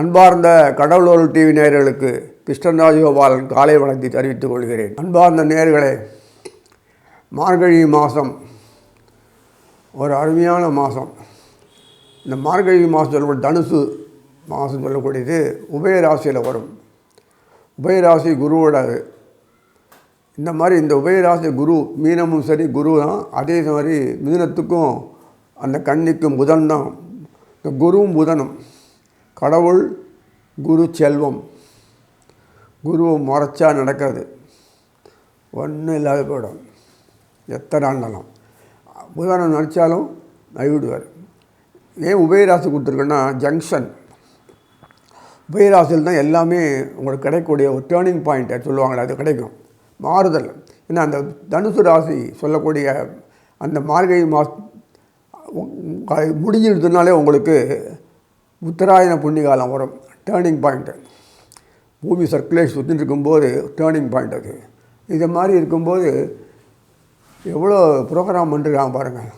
அன்பார்ந்த கடவுளோர் டிவி நேயர்களுக்கு கிருஷ்ணராஜ் கோபாலன் காலை வணக்கத்தை தெரிவித்துக் கொள்கிறேன். அன்பார்ந்த நேர்களே மார்கழி மாதம் ஒரு அருமையான மாதம் இந்த மார்கழி மாதம் சொல்லக்கூடிய தனுசு மாதம் சொல்லக்கூடியது உபயராசியில் வரும். உபயராசி குருவோட இந்த மாதிரி இந்த உபயராசி குரு மீனமும் சரி குரு தான். அதே மாதிரி மிதனத்துக்கும் அந்த கண்ணிக்கும் புதன் தான். இந்த குருவும் புதனும். கடவுள் குரு செல்வம். குருவை முறைச்சா நடக்காது. ஒன்றும் இல்லாத போயிடும். எத்தனை ஆண்டாலும் உதாரணம் நினச்சாலும் நைவிடுவார் ஏன் உபயராசி கொடுத்துருக்கேன்னா ஜங்ஷன் உபயராசியில் தான் எல்லாமே உங்களுக்கு கிடைக்கக்கூடிய ஒரு டேர்னிங் பாயிண்ட்டை சொல்லுவாங்களே அது கிடைக்கும். மாறுதல். ஏன்னா அந்த தனுசு ராசி சொல்லக்கூடிய அந்த மார்கழி மாதம் முடிஞ்சிருந்ததுனாலே உங்களுக்கு உத்தராயண புண்ணிகாலம் வரும். டேர்னிங் பாயிண்ட்டு பூமி சர்க்குலேஷன் சுற்றிட்டு இருக்கும்போது டேர்னிங் பாயிண்ட் அது. இது மாதிரி இருக்கும்போது எவ்வளோ ப்ரோக்ராம் பண்ணுறாங்க பாருங்கள்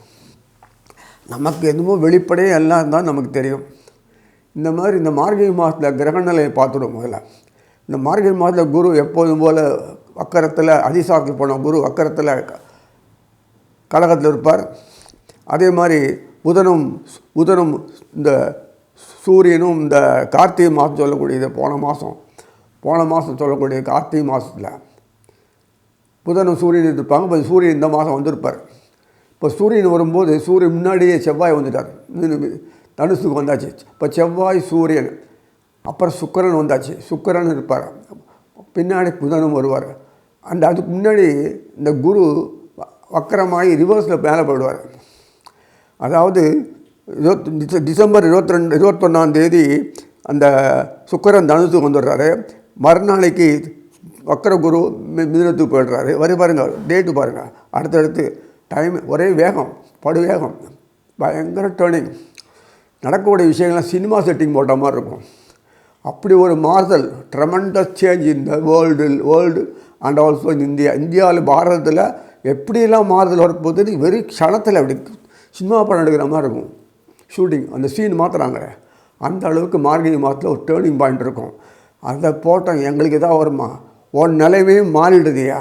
நமக்கு எதுவோ வெளிப்படையே எல்லாம் தான் நமக்கு தெரியும். இந்த மாதிரி இந்த மார்கழி மாதத்தில் கிரகநிலையை பார்த்துடும் முதல்ல. இந்த மார்கழி மாதத்தில் குரு எப்போதும் போல் வக்கரத்தில் அதிசாரத்தில் போன குரு வக்கரத்தில் கழகத்தில் இருப்பார். அதே மாதிரி புதனும் புதனும் இந்த சூரியனும் இந்த கார்த்திகை மாதம் சொல்லக்கூடியது போன மாதம் போன மாதம் சொல்லக்கூடிய கார்த்திகை மாதத்தில் புதனும் சூரியன் இருப்பாங்க இப்போ சூரியன் இந்த மாதம் வந்திருப்பார். இப்போ சூரியன் வரும்போது சூரியன் முன்னாடியே செவ்வாய் வந்துட்டார். தனுசுக்கு வந்தாச்சு. இப்போ செவ்வாய் சூரியன் அப்புறம் சுக்கரன் வந்தாச்சு. சுக்கரன் இருப்பார். பின்னாடி புதனும் வருவார். அந்த அதுக்கு முன்னாடி இந்த குரு வக்கரமாகி ரிவர்ஸில் மேலே போயிடுவார். அதாவது இருபத்தி டிச டிசம்பர் இருபத்தி ரெண்டு இருபத்தொன்னாம் தேதி அந்த சுக்கரன் தனுசுக்கு வந்துடுறாரு. மறுநாளைக்கு வக்கர குரு மி போயிடுறாரு. வரி பாருங்கள் டேட்டு பாருங்கள் அடுத்தடுத்து டைம் ஒரே வேகம் படு வேகம் பயங்கர டேர்னிங் நடக்கக்கூடிய விஷயங்கள்லாம் சினிமா செட்டிங் போட்ட மாதிரி இருக்கும். அப்படி ஒரு மாறுதல் ட்ரமெண்டஸ் சேஞ்ச் இந்த world world and also in India இந்தியாவில் பாரதத்தில் எப்படியெல்லாம் மாறுதல் வரப்போகுது வெறும் க்ஷணத்தில் அப்படி சினிமா படம் எடுக்கிற மாதிரி இருக்கும். ஷூட்டிங் அந்த சீன் மாற்றுறாங்க அந்த அளவுக்கு மார்கழி மாதத்தில் ஒரு டேர்னிங் பாயிண்ட் இருக்கும். அதை போட்டோம் எங்களுக்கு எதாவது வருமா? உன் நிலைமே மாறிடுதுயா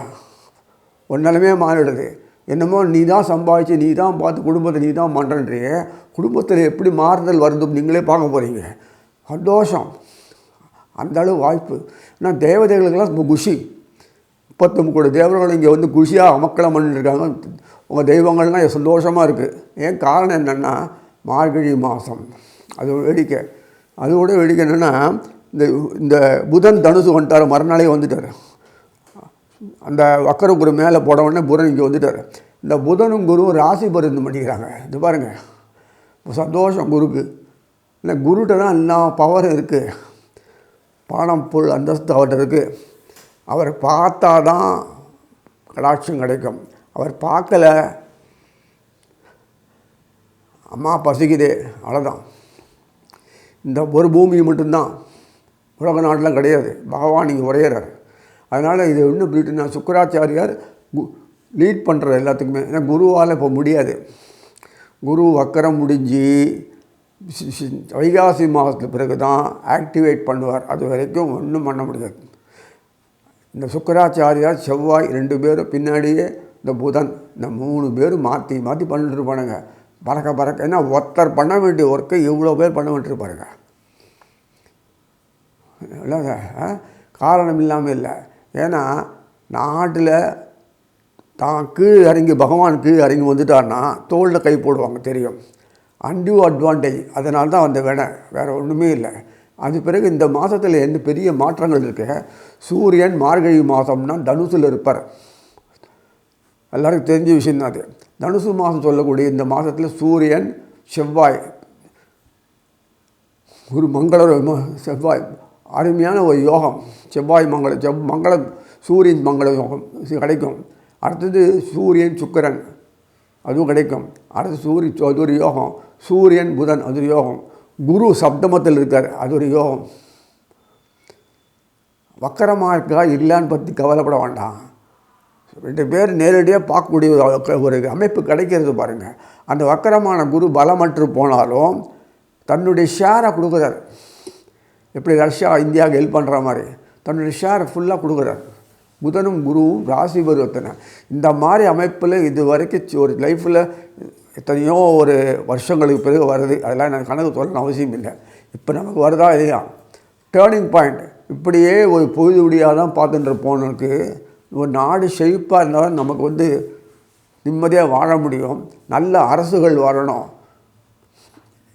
உன் நிலைமே மாறிடுது. என்னமோ நீ தான் சம்பாதிச்சு நீ தான் பார்த்து குடும்பத்தை நீ தான் பண்ணுறன்றியே குடும்பத்தில் எப்படி மாறுதல் வருது நீங்களே பார்க்க போகிறீங்க சந்தோஷம். அந்த அளவு வாய்ப்பு. ஏன்னா தேவதைகளுக்கெல்லாம் ரொம்ப குஷி. முப்பத்தொம்பது கூட தேவர்கள் இங்கே வந்து குஷியாக அமக்கலம் பண்ணிட்டுருக்காங்க உங்கள் தெய்வங்கள்லாம் சந்தோஷமாக இருக்குது ஏன் காரணம் என்னென்னா மார்கழி மாதம் அது ஒரு வேடிக்கை. அதோட வேடிக்கை என்னென்னா இந்த இந்த புதன் தனுசு வந்துட்டார் மறுநாளே வந்துட்டார். அந்த வக்கர குரு மேலே போட உடனே புதன் இங்கே வந்துட்டார். இந்த புதனும் குருவும் ராசி பருந்து பண்ணிக்கிறாங்க. இது பாருங்கள் சந்தோஷம் குருக்கு. இல்லை குருகிட்ட தான் எல்லா பவரும் இருக்குது பானம் பொருள் அந்தஸ்து அவர்கிட்ட இருக்குது அவர் பார்த்தா தான் கடாட்சம் கிடைக்கும். அவர் பார்க்கல அம்மா பசிக்குதே அவ்வளோதான் இந்த ஒரு பூமி மட்டும்தான் உலக நாட்டில் கிடையாது. பகவான் இங்கே உரையிறார் அதனால் இது இன்னும் போயிட்டு நான் சுக்கராச்சாரியார் லீட் பண்ணுற எல்லாத்துக்குமே. ஏன்னா குருவால் இப்போ முடியாது. குரு வக்கரம் முடிஞ்சு வைகாசி மாதத்துக்கு பிறகு தான் ஆக்டிவேட் பண்ணுவார். அது வரைக்கும் ஒன்றும் பண்ண முடியாது. இந்த சுக்கராச்சாரியார் செவ்வாய் ரெண்டு பேரும் பின்னாடியே இந்த புதன் இந்த மூணு பேரும் மாற்றி மாற்றி பண்ணிட்டு இருப்பானுங்க. பறக்க பறக்க. ஏன்னா ஒருத்தர் பண்ண வேண்டிய ஒர்க்கை இவ்வளோ பேர் பண்ண வேண்டியிருப்பாருங்க இல்லைங்க காரணம் இல்லாமல் இல்லை. ஏன்னா நாட்டில் தான் கீழ் இறங்கி பகவான் கீழ் இறங்கி வந்துட்டார்னா தோளில் கை போடுவாங்க தெரியும். அன்டியூ அட்வான்டேஜ் அதனால தான் அந்த வேணை வேறு ஒன்றுமே இல்லை. அது பிறகு இந்த மாதத்தில் என்ன பெரிய மாற்றங்கள் இருக்கு? சூரியன் மார்கழி மாதம்னா தனுசில் இருப்பார். எல்லாருக்கும் தெரிஞ்ச விஷயம் தான் அது. தனுசு மாதம் சொல்லக்கூடிய இந்த மாதத்தில் சூரியன் செவ்வாய் ஒரு மங்கள செவ்வாய் அருமையான ஒரு யோகம். செவ்வாய் மங்கள செவ் மங்கள சூரியன் மங்கள யோகம் கிடைக்கும். அடுத்தது சூரியன் சுக்கரன் அதுவும் கிடைக்கும். அடுத்து சூரிய அது ஒரு யோகம். சூரியன் புதன் அது ஒரு யோகம். குரு சப்தமத்தில் இருக்கார் அது ஒரு யோகம். வக்கரமாக இருக்கா இல்லைன்னு பற்றி கவலைப்பட வேண்டாம். ரெண்டு பேர் நேரடியாக பார்க்கக்கூடிய ஒரு ஒரு அமைப்பு கிடைக்கிறது பாருங்கள் அந்த வக்கரமான குரு பலமற்று போனாலும் தன்னுடைய ஷேரை கொடுக்குறாரு. எப்படி ரஷ்யா இந்தியாவுக்கு ஹெல்ப் பண்ணுற மாதிரி. தன்னுடைய ஷேரை ஃபுல்லாக கொடுக்குறாரு. புதனும் குருவும் ராசி பருவத்தனை இந்த மாதிரி அமைப்பில் இது வரைக்கும் ஒரு லைஃப்பில் எத்தனையோ ஒரு வருஷங்களுக்கு பிறகு வருது. அதெல்லாம் எனக்கு கணக்கு சொல்லணும் அவசியம் இல்லை. இப்போ நமக்கு வருதா இல்லையா? டேர்னிங் பாயிண்ட் இப்படியே ஒரு பொழுது விடியாக தான் பார்த்துட்டு போனதுக்கு ஒரு நாடு செழிப்பாக இருந்தாலும் நமக்கு வந்து நிம்மதியாக வாழ முடியும். நல்ல அரசுகள் வரணும்.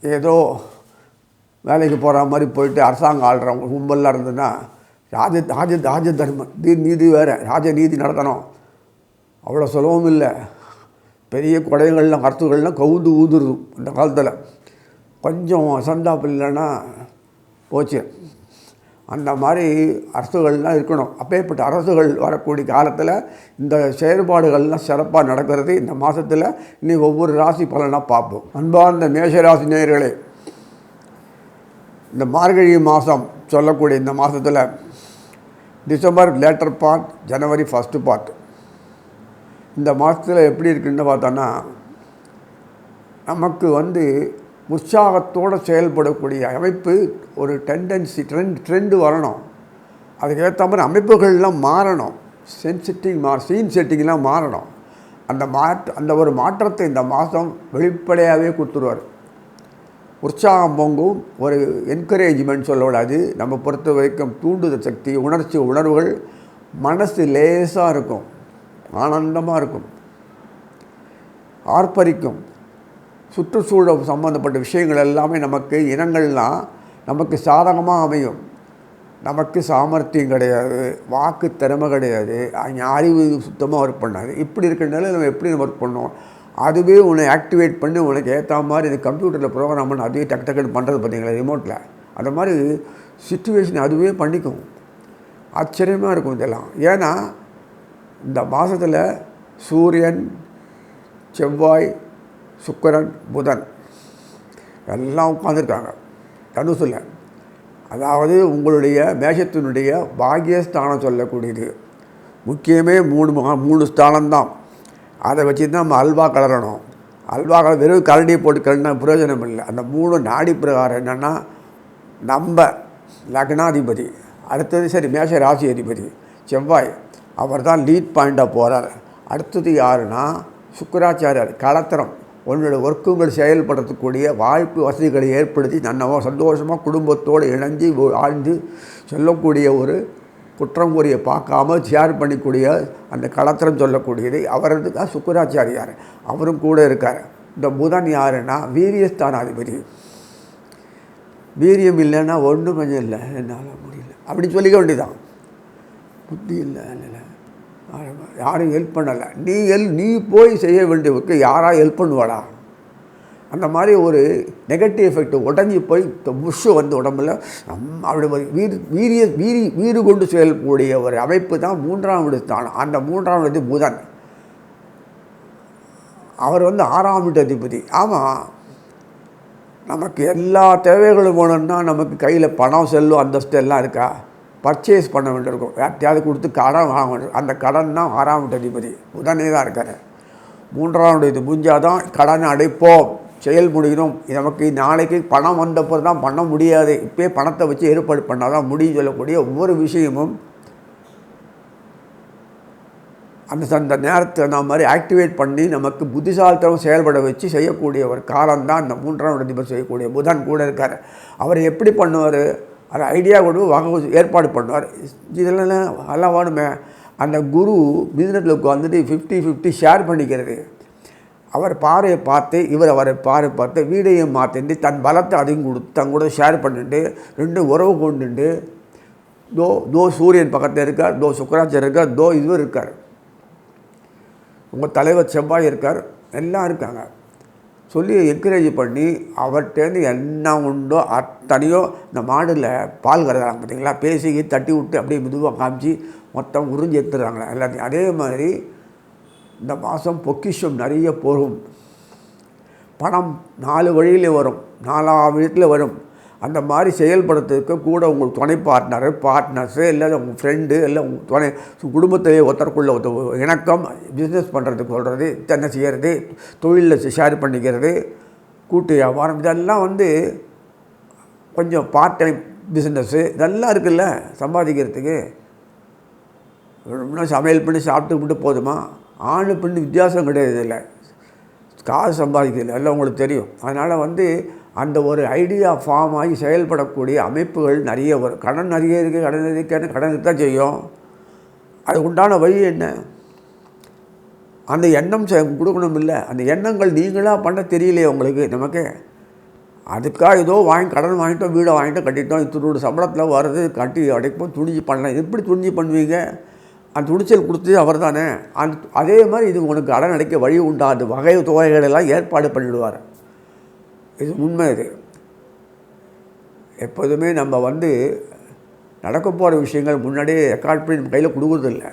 ஏதோ வேலைக்கு போகிற மாதிரி போயிட்டு அரசாங்கம் ஆள்றவங்க கும்பலாக இருந்ததுன்னா ராஜ ராஜ ராஜ தர்மம் நீ நீதி வேறு ராஜ நீதி நடத்தணும். அவ்வளோ சுலபம் இல்லை. பெரிய குடைகள்லாம் கருத்துக்கள்லாம் கவுந்து ஊதுருது அந்த காலத்தில். கொஞ்சம் சந்தாப்பு இல்லைன்னா போச்சு. அந்த மாதிரி அரசுகள்லாம் இருக்கணும். அப்பேற்பட்ட அரசுகள் வரக்கூடிய காலத்தில் இந்த செயற்பாடுகள்லாம் சிறப்பாக நடக்கிறது. இந்த மாதத்தில் இனி ஒவ்வொரு ராசி பலனாக பார்ப்போம். அன்பார்ந்த மேஷராசி நேயர்களே இந்த மார்கழி மாதம் சொல்லக்கூடிய இந்த மாதத்தில் December later part January first part இந்த மாதத்தில் எப்படி இருக்குன்னு பார்த்தோன்னா நமக்கு வந்து உற்சாகத்தோடு செயல்படக்கூடிய அமைப்பு ஒரு டெண்டன்சி ட்ரெண்ட் ட்ரெண்டு வரணும். அதுக்கேற்ற மாதிரி அமைப்புகள்லாம் மாறணும். சென்சிட்டிங் மா சீன் செட்டிங்லாம் மாறணும். அந்த மாற்ற அந்த ஒரு மாற்றத்தை இந்த மாதம் வெளிப்படையாகவே கொடுத்துருவார். உற்சாகம் பொங்கும் ஒரு என்கரேஜ்மெண்ட் சொல்லக்கூடாது. நம்ம பொறுத்த வரைக்கும் தூண்டுதல் சக்தி உணர்ச்சி உணர்வுகள் மனசு லேசாக இருக்கும். ஆனந்தமாக இருக்கும். ஆர்ப்பரிக்கும். சுற்றுச்சூழல் சம்மந்தப்பட்ட விஷயங்கள் எல்லாமே நமக்கு இனங்கள்லாம் நமக்கு சாதகமாக அமையும். நமக்கு சாமர்த்தியம் கிடையாது வாக்கு திறமை கிடையாது அங்கே அறிவு சுத்தமாக ஒர்க் பண்ணாது. இப்படி இருக்கிறனால நம்ம எப்படி நம்ம ஒர்க் பண்ணோம்? அதுவே உன்னை ஆக்டிவேட் பண்ணி உனக்கு ஏற்ற மாதிரி இந்த கம்ப்யூட்டரில் ப்ரோக்ராம் பண்ணி அதுவே டக்கு டக்குன்னு பண்ணுறது பார்த்தீங்களா ரிமோட்டில் அந்த மாதிரி சுச்சுவேஷன் அதுவே பண்ணிக்கும். ஆச்சரியமாக இருக்கும் இதெல்லாம். ஏன்னா இந்த மாதத்தில் சூரியன் செவ்வாய் சுக்கரன் புதன். எல்லாம் உட்காந்துருக்காங்க தனுசில் அதாவது உங்களுடைய மேஷத்தினுடைய பாகியஸ்தானம் சொல்லக்கூடியது. முக்கியமே மூணு மா- மூணு ஸ்தானம்தான். அதை வச்சு தான் நம்ம அல்வா கலரணும். அல்வா கலர் வெறும் கரண்டியை போட்டு கலந்தா பிரயோஜனம் இல்லை. அந்த மூணு நாடி பிரகாரம் என்னென்னா நம்ம லக்னாதிபதி. அடுத்தது சரி மேஷ ராசி அதிபதி. செவ்வாய் அவர் தான் லீட் பாயிண்ட்டாக போகிறார் அடுத்தது யாருன்னா சுக்கராச்சாரியார். கலத்திரம். உன்னோட ஒர்க்குங்கள் செயல்படுத்தக்கூடிய வாய்ப்பு வசதிகளை ஏற்படுத்தி நன்னவோ சந்தோஷமாக குடும்பத்தோடு இணைஞ்சு ஆழ்ந்து சொல்லக்கூடிய ஒரு குற்றம் கூறிய பார்க்காம ஷேர் பண்ணிக்கூடிய அந்த களத்திரம் சொல்லக்கூடியது அவரது சுக்கராச்சாரியார். அவரும் கூட இருக்கார். இந்த புதன் யாருன்னா வீரியஸ்தானாதிபதி. வீரியம் இல்லைன்னா ஒன்றும் கொஞ்சம் இல்லை. என்னால் முடியல. அப்படி சொல்லிக்க வேண்டியதான் புத்தி இல்லை இல்லை யாரும் ஹெல்ப் பண்ணலை. நீ ஹெல் நீ போய் செய்ய வேண்டியவுக்கு யாராக ஹெல்ப் பண்ணுவாடா? அந்த மாதிரி ஒரு நெகட்டிவ் எஃபெக்ட் உடஞ்சி போய் புஷ்ஷு வந்து உடம்புல நம் அப்படி ஒரு வீர் வீரிய வீரி வீறு கொண்டு செயல்படக்கூடிய ஒரு அமைப்பு தான் மூன்றாம் வீடு ஸ்தானம் அந்த மூன்றாம் வீடு புதன். அவர் வந்து ஆறாம் வீட்டு அதிபதி. ஆமாம் நமக்கு எல்லா தேவைகளும் போனோம்னா நமக்கு கையில் பணம் செல்லும் அந்தஸ்து எல்லாம் இருக்கா? பர்ச்சேஸ் பண்ண வேண்டியிருக்கும். யார்ட்டையாவது கொடுத்து கடன் வாங்க வேண்டும் அந்த கடன் தான் ஆறாம் அதிபதி. உடனே தான் இருக்கார். மூன்றாம் இது இது முடிஞ்சாதான் கடனை அடைப்போம். செயல் முடியணும். நமக்கு நாளைக்கு பணம் வந்தப்போ தான் பண்ண முடியாது. இப்போயே பணத்தை வச்சு ஏற்பாடு பண்ணால் தான் முடியும் சொல்லக்கூடிய ஒவ்வொரு விஷயமும் அந்த அந்த நேரத்தை அந்த மாதிரி ஆக்டிவேட் பண்ணி நமக்கு புத்திசாலித்தனம் செயல்பட வச்சு செய்யக்கூடிய ஒரு காலம் தான் அந்த மூன்றாம் அதிபர் செய்யக்கூடிய புதன் கூட இருக்கார். அவர் எப்படி பண்ணுவார்? அதை ஐடியா கொண்டு வாங்க ஏற்பாடு பண்ணுவார். இதெல்லாம் எல்லாம் வேணுமே அந்த குரு பிஸ்னஸில் உட்காந்துட்டு ஃபிஃப்டி ஃபிஃப்டி ஷேர் பண்ணிக்கிறது. அவர் பாறையை பார்த்து இவர் அவரை பாறை பார்த்து வீடையும் மாற்றிட்டு தன் பலத்தை அதையும் கொடுத்து தன் கூட ஷேர் பண்ணிட்டு ரெண்டும் உறவு கொண்டுட்டு தோ தோ சூரியன் பக்கத்தில் இருக்கார் தோ சுக்கராச்சாரியர் இருக்கார் தோ இதுவும் இருக்கார். உங்கள் தலைவர் செவ்வாய் இருக்கார் எல்லாம் இருக்காங்க. சொல்லி என்கரேஜ் பண்ணி அவர்கிட்டேருந்து என்ன உண்டோ அத்தனையோ இந்த மாடில் பால் கறக்குறாங்க பார்த்தீங்களா பேசி தட்டி விட்டு அப்படியே மெதுவாக காமிச்சு மொத்தம் உறிஞ்சி எடுத்துடுறாங்களே எல்லாத்தையும். அதே மாதிரி இந்த மாதம் பொக்கிஷம் நிறைய போகும். பணம் நாலு வழியில் வரும். நாலா வீட்டில் வரும். அந்த மாதிரி செயல்படுறதுக்கு கூட உங்கள் துணை பார்ட்னர் பார்ட்னர்ஸு இல்லை உங்கள் ஃப்ரெண்டு இல்லை உங்கள் துணை குடும்பத்திலே ஒருத்தருக்குள்ள ஒருத்தர் இணக்கம் பிஸ்னஸ் பண்ணுறதுக்கு சொல்கிறது தென்னை செய்கிறது தொழிலில் ஷேர் பண்ணிக்கிறது கூட்டு வியாபாரம் இதெல்லாம் வந்து கொஞ்சம் பார்ட் டைம் பிஸ்னஸ்ஸு இதெல்லாம் இருக்குல்ல சம்பாதிக்கிறதுக்கு. இன்னும் சமையல் பண்ணி சாப்பிட்டுக்கிட்டு போதுமா? ஆணு பெண்ணு வித்தியாசம் கிடையாது இல்லை காசு சம்பாதிக்கிறது எல்லாம் உங்களுக்கு தெரியும். அதனால் வந்து அந்த ஒரு ஐடியா ஃபார்ம் ஆகி செயல்படக்கூடிய அமைப்புகள் நிறைய வரும். கடன் நிறைய இருக்குது கடன் இருக்கேன்னு கடன் தான் செய்யும். அதுக்கு உண்டான வழி என்ன? அந்த எண்ணம் செ- கொடுக்கணும் இல்லை அந்த எண்ணங்கள் நீங்களாக பண்ண தெரியலையே உங்களுக்கு நமக்கு. அதுக்காக ஏதோ வாங்கி கடன் வாங்கிட்டோம் வீடை வாங்கிட்டோம் கட்டிட்டோம் இத்தனோட சம்பளத்தில் வர்றது கட்டி அடைப்போம் துணிஞ்சு பண்ணலாம். எப்படி துணிஞ்சு பண்ணுவீங்க? அந்த துணிச்சல் கொடுத்தது அவர் தானே அந்த அதே மாதிரி இது உனக்கு கடன் அடைக்க வழி உண்டா? அந்த வகை தொகைகளெல்லாம் ஏற்பாடு பண்ணிவிடுவார் இது உண்மை இது. எப்போதுமே நம்ம வந்து நடக்க போகிற விஷயங்கள் முன்னாடியே ரெக்கார்ட் பண்ணி நம்ம கையில் கொடுக்குறதில்ல.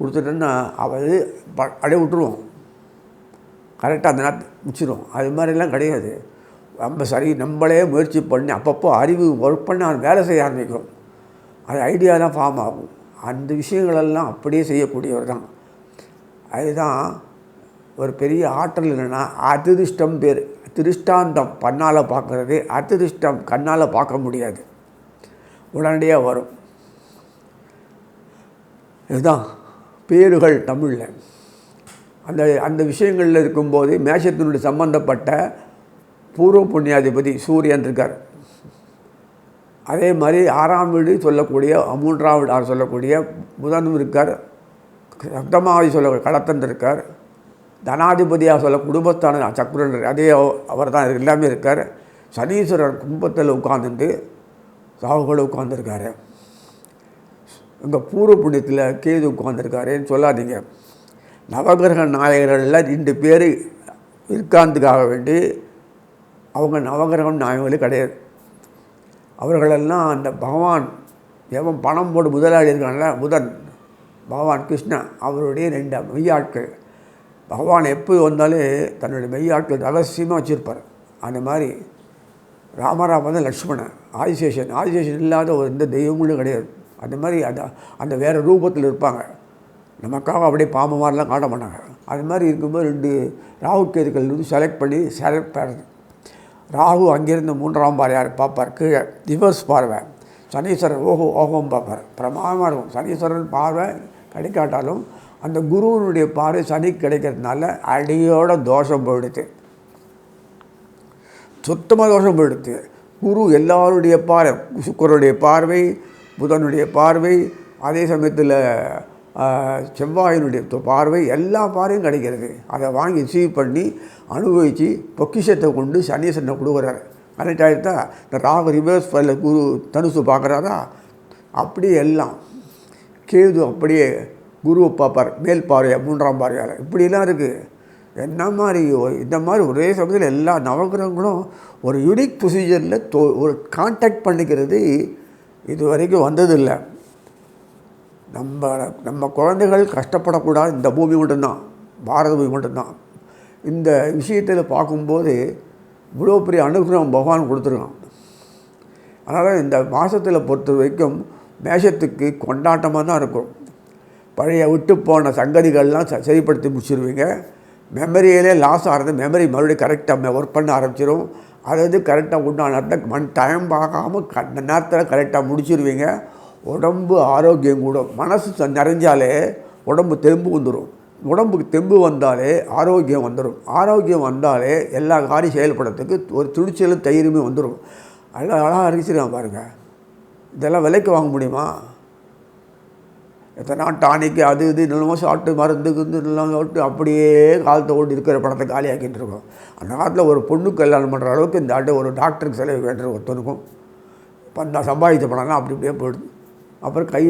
கொடுத்துட்டோன்னா அவது ப- அப்படியே விட்டுருவோம். கரெக்டாக அந்த நேரத்தை முடிச்சிடும் அது மாதிரிலாம் கிடையாது. நம்ம சரி நம்மளே முயற்சி பண்ணி அப்பப்போ அறிவு ஒர்க் பண்ணி அவன் வேலை செய்ய ஆரம்பிக்கும். அது ஐடியா தான் ஃபார்ம் ஆகும். அந்த விஷயங்களெல்லாம் அப்படியே செய்யக்கூடியவர் தான். அதுதான் ஒரு பெரிய ஆற்றல் என்னென்னா அதிருஷ்டம் பேர். திருஷ்டாந்தம் பண்ணால் பார்க்குறது அதிருஷ்டம் கண்ணால் பார்க்க முடியாது. உடனடியாக வரும். இதுதான் பேருகள் தமிழில். அந்த அந்த விஷயங்களில் இருக்கும்போது மேஷத்தினுடைய சம்பந்தப்பட்ட பூர்வ புண்ணியாதிபதி சூரியன் இருக்கார். அதே மாதிரி ஆறாம் வீடு சொல்லக்கூடிய மூன்றாம் வீடு சொல்லக்கூடிய புதனும் இருக்கார். சப்தமாவதி சொல்ல கடத்தன் இருக்கார். தனாதிபதியாக சொல்ல குடும்பஸ்தான சக்குரன் அதே அவர் தான் எல்லாமே இருக்கார். சனீஸ்வரர் கும்பத்தில் உட்கார்ந்துட்டு சாகுகள் உட்காந்துருக்காரு எங்கள் பூர்வ புண்ணியத்தில் கேது உட்காந்துருக்காருன்னு சொல்லாதீங்க. நவகிரக நாயகர்களில் ரெண்டு பேர் இருக்காந்துக்காக வேண்டி அவங்க நவகிரகம் நாயகங்களே கிடையாது. அவர்களெல்லாம் அந்த பகவான் எவன் பணம் போட்டு முதலாளி இருக்காங்களா புதன் பகவான் கிருஷ்ணன் அவருடைய ரெண்டு மெய்யாட்கள். பகவான் எப்போ வந்தாலும் தன்னுடைய மெய்யாட்கள் ரகசியமாக வச்சுருப்பார். அந்த மாதிரி ராமராம் வந்து லக்ஷ்மணன் ஆதிசேஷன் ஆதிசேஷன் இல்லாத ஒரு எந்த தெய்வங்களும் கிடையாது. அந்த மாதிரி அந்த அந்த வேறு ரூபத்தில் இருப்பாங்க. நமக்காக அப்படியே பாம்பு மாதிரிலாம் காட்ட மாட்டாங்க. அது மாதிரி இருக்கும்போது ரெண்டு ராகு கேதுக்கள் வந்து செலக்ட் பண்ணி செலக்ட் பண்ணுறது ராகு அங்கேருந்து மூன்றாம் பார்வையார் பார்ப்பார்? கீழே ரிவர்ஸ் பார்வை. சனீஸ்வரர் ஓஹோ ஓஹோம் பார்ப்பார். பிரமாதமாக இருக்கும். சனீஸ்வரன் பார்வை கிடைக்காட்டாலும் அந்த குருவனுடைய பார்வை சனி கிடைக்கிறதுனால அடியோட தோஷம் போயிடுது. சுத்தமாக தோஷம் போயிடுது. குரு எல்லாருடைய பார்வை சுக்கரனுடைய பார்வை புதனுடைய பார்வை அதே சமயத்தில் செவ்வாயினுடைய பார்வை எல்லா பார்வையும் கிடைக்கிறது. அதை வாங்கி ரிசீவ் பண்ணி அனுபவித்து பொக்கிஷத்தை கொண்டு சனீசனை கொடுக்குறாரு. கனெக்ட் ஆகிட்டா இந்த ராகு ரிவர்ஸ் ஃபைல குரு தனுசு பார்க்குறாரா? அப்படியே எல்லாம் கேது அப்படியே குருவை பார்ப்பார் மேல் பார்வையா மூன்றாம் பார்வையால் இப்படிலாம் இருக்குது என்ன மாதிரி இந்த மாதிரி ஒரே சமயத்தில் எல்லா நவகிரகங்களும் ஒரு யூனிக் ப்ரொசீஜரில் தோ ஒரு கான்டாக்ட் பண்ணிக்கிறது இது வரைக்கும் வந்ததில்லை. நம்ம நம்ம குழந்தைகள் கஷ்டப்படக்கூடாது. இந்த பூமி மட்டும்தான். பாரத பூமி மட்டும்தான். இந்த விஷயத்தில் பார்க்கும்போது இவ்வளோ பெரிய அனுகிரகம் பகவான் கொடுத்துருக்கான். அதனால் இந்த மாதத்தில் பொறுத்த வரைக்கும் மேஷத்துக்கு கொண்டாட்டமாக தான் இருக்கும். பழைய விட்டு போன சங்கதிகள்லாம் ச- சரிப்படுத்தி முடிச்சிருவீங்க. மெமரியிலே லாஸ் ஆகிறது மெமரி மறுபடியும் கரெக்டாக ஒர்க் பண்ண ஆரம்பிச்சிடும் அது வந்து கரெக்டாக உண்டான நேரத்தில் மண் டைம் ஆகாமல் க நேரத்தில் கரெக்டாக முடிச்சிருவீங்க. உடம்பு ஆரோக்கியம் கூடும். மனசு நிறைஞ்சாலே உடம்பு தெம்பு வந்துடும் உடம்புக்கு தெம்பு வந்தாலே ஆரோக்கியம் வந்துடும் ஆரோக்கியம் வந்தாலே எல்லா காரியம் செயல்படுறதுக்கு ஒரு துணிச்சலும் தயிருமே வந்துடும் அழகாக அழகாக அறிவிச்சிருக்கான் பாருங்கள் இதெல்லாம் விலைக்கு வாங்க முடியுமா? எத்தனை டானிக்கு அது இது நிலமும் சாப்பிட்டு மருந்து கிருந்து நிலம் சாப்பிட்டு அப்படியே காலத்தை ஓட்டி இருக்கிற பணத்தை காலியாக்கிட்டு இருக்கோம். அந்த காலத்தில் ஒரு பொண்ணு கல்யாணம் பண்ணுற அளவுக்கு இந்த ஆண்டு ஒரு டாக்டருக்கு செலவு வேண்டுற ஒருத்தனுக்கும் பண்ண சம்பாதித்த சம்பாதிச்ச பணம்லாம் அப்படி இப்படியே போயிடுது. அப்புறம் கை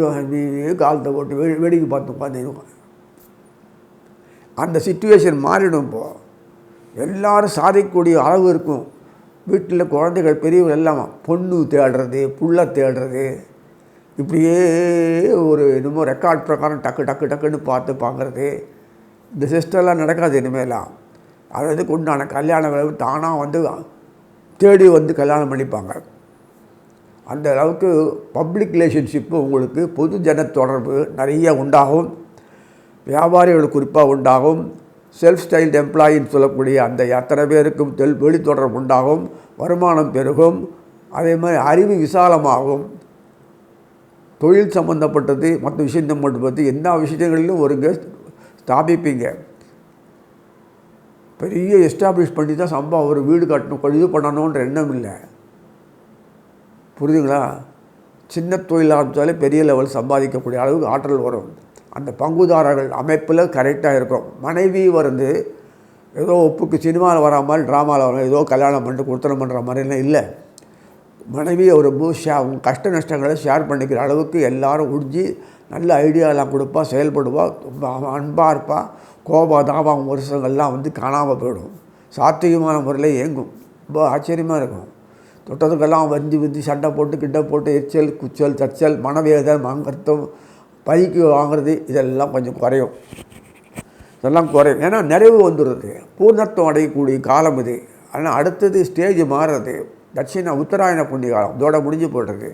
காலத்தை ஓட்டு வெடி வேடிக்கை பார்த்து உட்காந்துருக்கோம் அந்த சுச்சுவேஷன் மாறிடும் இப்போது எல்லோரும் சாதிக்கக்கூடிய அளவு இருக்கும். வீட்டில் குழந்தைகள் பெரியவங்க எல்லாமா பொண்ணு தேடுறது புள்ள தேடுறது இப்படியே ஒரு என்னமோ ரெக்கார்ட் பிரகாரம் டக்கு டக்கு டக்குன்னு பார்த்து பார்க்குறது இந்த சிஸ்டர்லாம் நடக்காது இனிமேலாம். அதுக்கு உண்டான கல்யாண விளைவு தானாக வந்து தேடி வந்து கல்யாணம் பண்ணிப்பாங்க. அந்த அளவுக்கு பப்ளிக் ரிலேஷன்ஷிப்பு உங்களுக்கு பொது ஜன தொடர்பு நிறைய உண்டாகும். வியாபாரிகள் குறிப்பாக உண்டாகும். செல்ஃப் ஸ்டைல்டு எம்ப்ளாயின்னு சொல்லக்கூடிய அந்த அத்தனை பேருக்கும் தெல் வெளி தொடர்பு உண்டாகும். வருமானம் பெருகும். அதே மாதிரி அறிவு விசாலமாகும். தொழில் சம்மந்தப்பட்டது மற்ற விஷயம் சம்மந்தப்பட்டது எல்லா விஷயங்களிலும் ஒருங்க ஸ்தாபிப்பீங்க. பெரிய எஸ்டாப்ளிஷ் பண்ணி தான் சம்பா ஒரு வீடு கட்டணும் இது பண்ணணுன்ற எண்ணம் இல்லை. புரியுதுங்களா? சின்ன தொழில் ஆரம்பித்தாலே பெரிய லெவல் சம்பாதிக்கக்கூடிய அளவுக்கு ஆற்றல் வரும். அந்த பங்குதாரர்கள் அமைப்பில் கரெக்டாக இருக்கும். மனைவி வந்து ஏதோ ஒப்புக்கு சினிமாவில் வரா மாதிரி ட்ராமாவில் வர ஏதோ கல்யாணம் பண்ணிட்டு கொடுத்தனம் பண்ணுற மாதிரிலாம் இல்லை. மனைவி ஒரு ஷே அவங்க கஷ்ட நஷ்டங்களை ஷேர் பண்ணிக்கிற அளவுக்கு எல்லாரும் உறிஞ்சி நல்ல ஐடியாலாம் கொடுப்பா செயல்படுவா ரொம்ப அன்பாக இருப்பாள் கோபம் தாபம் வருஷங்கள்லாம் வந்து காணாமல் போயிடும். சாத்தியமான முறையில் இயங்கும் ரொம்ப ஆச்சரியமாக இருக்கும். தொட்டதுக்கெல்லாம் வந்து வந்து சண்டை போட்டு கிட்ட போட்டு எரிச்சல் குச்சல் தச்சல் மனவேதம் மங்கர்த்தம் பைக்கு வாங்குறது இதெல்லாம் கொஞ்சம் குறையும். இதெல்லாம் குறையும். ஏன்னா நிறைவு வந்துடுது பூர்ணத்துவம் அடையக்கூடிய காலம் இது. ஆனால் அடுத்தது ஸ்டேஜ் மாறுறது. தட்சிண உத்தராயண புண்ணிய காலம் இதோட முடிஞ்சு போட்டிருக்கு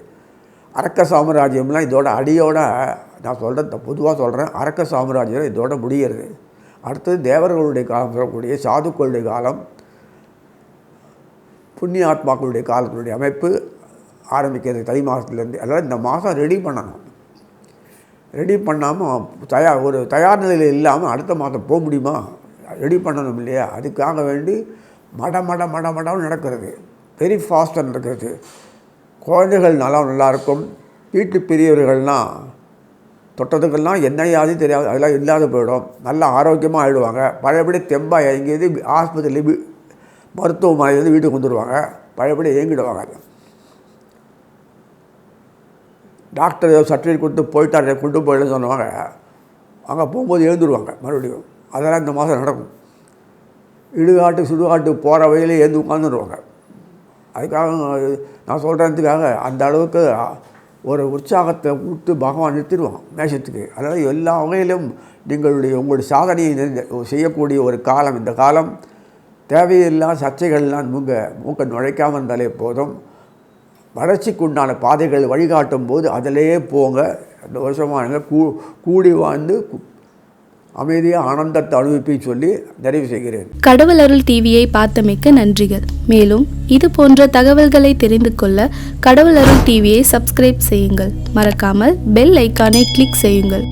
அரக்க சாம்ராஜ்யம்லாம் இதோட அடியோட நான் சொல்கிறேன் பொதுவாக சொல்கிறேன் அரக்க சாம்ராஜ்யம் இதோட முடிகிறது அடுத்தது தேவர்களுடைய காலம் சொல்லக்கூடிய சாதுக்களுடைய காலம் புண்ணிய ஆத்மாக்களுடைய காலத்தினுடைய அமைப்பு ஆரம்பிக்கிறது தை மாதத்துலேருந்து. அதனால் இந்த மாதம் ரெடி பண்ணணும். ரெடி பண்ணாமல் தயார் ஒரு தயார் நிலையில் இல்லாமல் அடுத்த மாதம் போக முடியுமா? ரெடி பண்ணணும் இல்லையா? அதுக்காக வேண்டி மட மட மட மடம் நடக்கிறது. வெரி ஃபாஸ்ட்டாக நடக்கிறது. குழந்தைகள் நல்லா நல்லாயிருக்கும் வீட்டு பெரியவர்கள்லாம் தொட்டதுக்கெல்லாம் என்ன தெரியாது அதெல்லாம் இல்லாத போயிடும். நல்லா ஆரோக்கியமாக ஆகிடுவாங்க பழையபடி தெம்பாக எங்கேயுது ஆஸ்பத்திரியில் வீ மருத்துவமனையிலேருந்து வீட்டுக்கு வந்துடுவாங்க பழையபடி இயங்கிடுவாங்க. டாக்டர் ஏதோ சர்டிஃபிகேட் கொடுத்து போயிட்டாரு கொண்டு போயிடலன்னு சொன்னாங்க. அங்கே போகும்போது எழுந்துருவாங்க மறுபடியும். அதெல்லாம் இந்த மாதம் நடக்கும். இடுகாட்டு சுடுகாட்டு போகிற வழியிலே எழுந்து உட்காந்துருவாங்க அதுக்காக நான் சொல்கிறதுக்காக அந்த அளவுக்கு ஒரு உற்சாகத்தை கொடுத்து பகவான் நிறுத்திடுவான் மேஷத்துக்கு. அதனால் எல்லா வகையிலும் நீங்களுடைய உங்களுடைய சாதனையை செய்யக்கூடிய ஒரு காலம் இந்த காலம். தேவையில்லா சர்ச்சைகள்லாம் மூங்க மூக்க நுழைக்காமல் இருந்தாலே போதும். வளர்ச்சிக்கு உண்டான பாதைகள் வழிகாட்டும் போது அதிலேயே போங்க. அந்த வருஷமாக கூ கூடி வாழ்ந்து அமைதியாக ஆனந்தத்தை அனுபவிப்பை சொல்லி நிறைவு செய்கிறேன். கடவுள் அருள் டிவியை பார்த்தமைக்க நன்றிகள். மேலும் இது போன்ற தகவல்களை தெரிந்து கொள்ள கடவுள் அருள் டிவியை சப்ஸ்கிரைப் செய்யுங்கள். மறக்காமல் பெல் ஐக்கானை கிளிக் செய்யுங்கள்.